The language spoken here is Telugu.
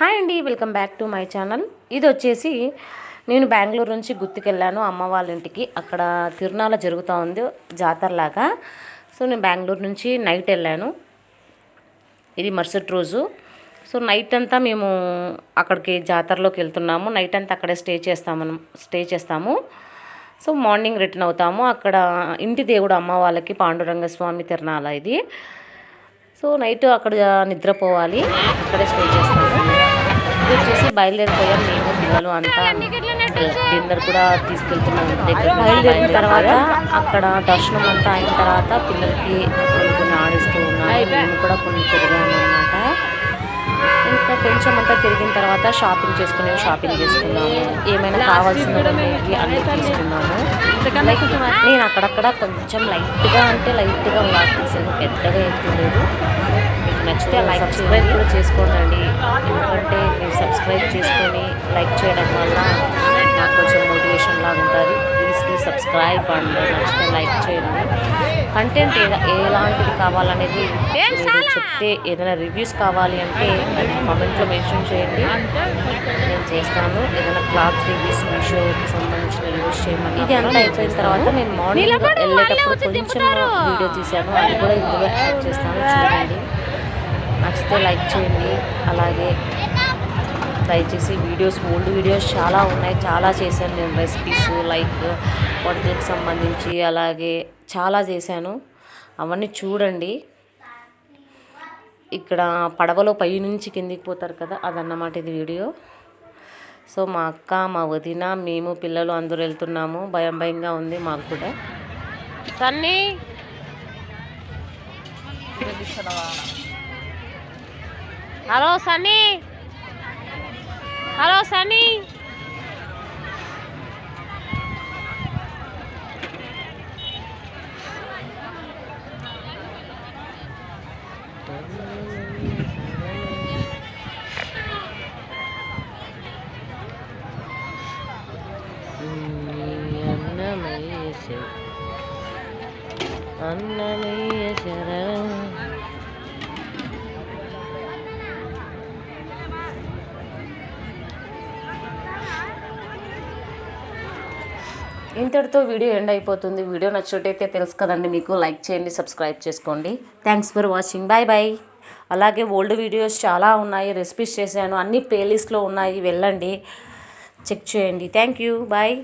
హాయ్ అండి welcome back to my channel. ఇది వచ్చేసి నేను బెంగళూరు నుంచి గుర్తుకెళ్ళాను అమ్మ వాళ్ళ ఇంటికి. అక్కడ తిరునాల జరుగుతూ ఉంది జాతరలాగా. సో నేను బెంగళూరు నుంచి నైట్ వెళ్ళాను. ఇది మరుసటి రోజు. సో నైట్ అంతా మేము అక్కడికి జాతరలోకి వెళ్తున్నాము. నైట్ అంతా అక్కడే స్టే చేస్తాము స్టే చేస్తాము. సో మార్నింగ్ రిటర్న్ అవుతాము. అక్కడ ఇంటి దేవుడు అమ్మ వాళ్ళకి పాండురంగ స్వామి తిరణాల ఇది. సో నైట్ అక్కడ నిద్రపోవాలి అక్కడే స్టే చేస్తాము. ఇది వచ్చేసి బయలుదేరిపోయాం మేము పిల్లలు అంతా. డిన్నర్ కూడా తీసుకెళ్తున్నాం ఇంటి దగ్గర. బయలుదేరిన తర్వాత అక్కడ దర్శనం అంతా అయిన తర్వాత పిల్లలకి కొన్ని కొన్ని ఆడిస్తూ ఉన్నాము. మేము కూడా కొన్ని తిరిగాము అనమాట ఇంకా కొంచెం అంతా తిరిగిన తర్వాత షాపింగ్ చేసుకునేవి షాపింగ్ చేసుకున్నాము. ఏమైనా కావాల్సినవి అన్నీ తీసుకున్నాము. లైక్ నేను అక్కడక్కడ కొంచెం లైట్గా అంటే లైట్గా వ్లాగ్ తీసాను పెద్దగా ఏం తెలియదు మీకు నచ్చితే లైక్ సబ్స్క్రైబ్ కూడా చేసుకోండి. సబ్స్క్రైబ్ చేసుకొని లైక్ చేయడం వల్ల నాకు కొంచెం మోటివేషన్ లాగా ఉంటుంది. ప్లీజ్ ప్లీజ్ సబ్స్క్రైబ్ అండ్ నచ్చితే లైక్ చేయండి. కంటెంట్ ఎలాంటిది కావాలనేది చెప్తే ఏదైనా రివ్యూస్ కావాలి అంటే అది కామెంట్లో మెన్షన్ చేయండి. నేను చేస్తాను. ఏదైనా క్లాత్ రివ్యూస్ మీషోకి సంబంధించిన రివ్యూస్ చేయమని. ఇది అంతా అయిపోయిన తర్వాత నేను మార్నింగ్ వెళ్ళేటప్పుడు కొంచెం వీడియో తీశాను. అది కూడా ఇందులో యాడ్ చేస్తాను చూడండి. నచ్చితే లైక్ చేయండి. అలాగే దయచేసి వీడియోస్ ఓల్డ్ వీడియోస్ చాలా ఉన్నాయి. చాలా చేశాను నేను రెసిపీస్ లైక్ వంటలకు సంబంధించి అలాగే చాలా చేశాను. అవన్నీ చూడండి. ఇక్కడ పడవలో పై నుంచి కిందికి పోతారు కదా అదన్నమాట ఇది వీడియో. సో మా అక్క మా వదిన మేము పిల్లలు అందరూ వెళ్తున్నాము. భయం భయంగా ఉంది మాకు కూడా. సన్నీ! హలో సన్నీ! హలో సన్నీ అన్నమయ్య అన్నమయ్య శరణం ఇంతటితో వీడియో ఎండ్ అయిపోతుంది. వీడియో నచ్చినట్టయితే తెలుసు కదండి మీకు. లైక్ చేయండి సబ్స్క్రైబ్ చేసుకోండి. Thanks for watching bye bye అలాగే ఓల్డ్ వీడియోస్ చాలా ఉన్నాయి. రెసిపీస్ చేశాను. అన్ని ప్లేలిస్ట్లో ఉన్నాయి. వెళ్ళండి. చెక్ చేయండి. Thank you bye